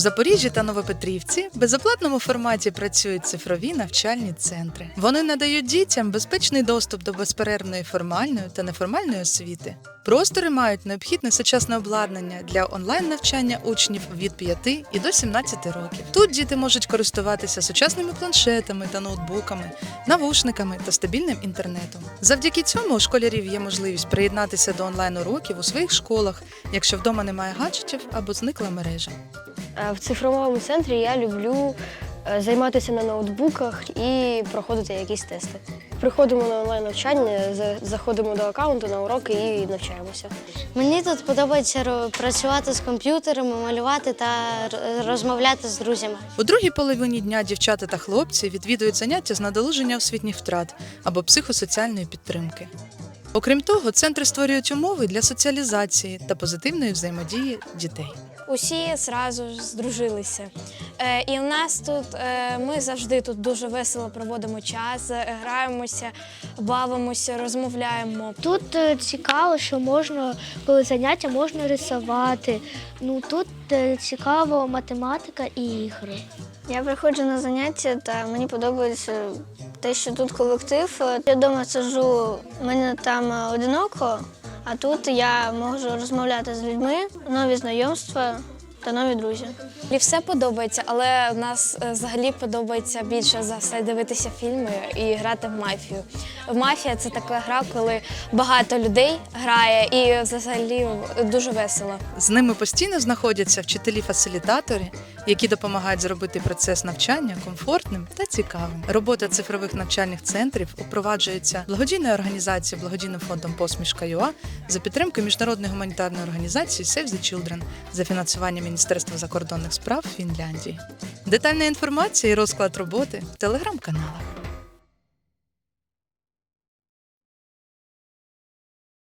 У Запоріжжі та Новопетрівці в безоплатному форматі працюють цифрові навчальні центри. Вони надають дітям безпечний доступ до безперервної формальної та неформальної освіти. Простори мають необхідне сучасне обладнання для онлайн-навчання учнів від 5 і до 17 років. Тут діти можуть користуватися сучасними планшетами та ноутбуками, навушниками та стабільним інтернетом. Завдяки цьому у школярів є можливість приєднатися до онлайн-уроків у своїх школах, якщо вдома немає гаджетів або зникла мережа. В цифровому центрі я люблю е, займатися на ноутбуках і проходити якісь тести. Приходимо на онлайн навчання, заходимо до аккаунту на уроки і навчаємося. Мені тут подобається працювати з комп'ютерами, малювати та розмовляти з друзями. У другій половині дня дівчата та хлопці відвідують заняття з надолуження освітніх втрат або психосоціальної підтримки. Окрім того, центри створюють умови для соціалізації та позитивної взаємодії дітей. Усі зразу ж здружилися. Е, і в нас тут е, ми завжди тут дуже весело проводимо час, е, граємося, бавимося, розмовляємо. Тут е, цікаво, що можна, коли заняття можна рисувати. Ну тут е, цікаво математика і ігри. Я приходжу на заняття та мені подобається те, що тут колектив. Я вдома сиджу, мене там е, одиноко, а тут я можу розмовляти з людьми, нові знайомства та нові друзі. І все подобається, але в нас е, взагалі подобається більше за все дивитися фільми і грати в мафію. Мафія це така гра, коли багато людей грає, і взагалі дуже весело. З ними постійно знаходяться вчителі-фасилітатори, які допомагають зробити процес навчання комфортним та цікавим. Робота цифрових навчальних центрів упроваджується благодійною організацією благодійним фондом Посмішка ЮА за підтримки міжнародної гуманітарної організації Save the Children за фінансування Міністерства закордонних справ Фінляндії. Детальна інформація і розклад роботи в телеграм-каналах.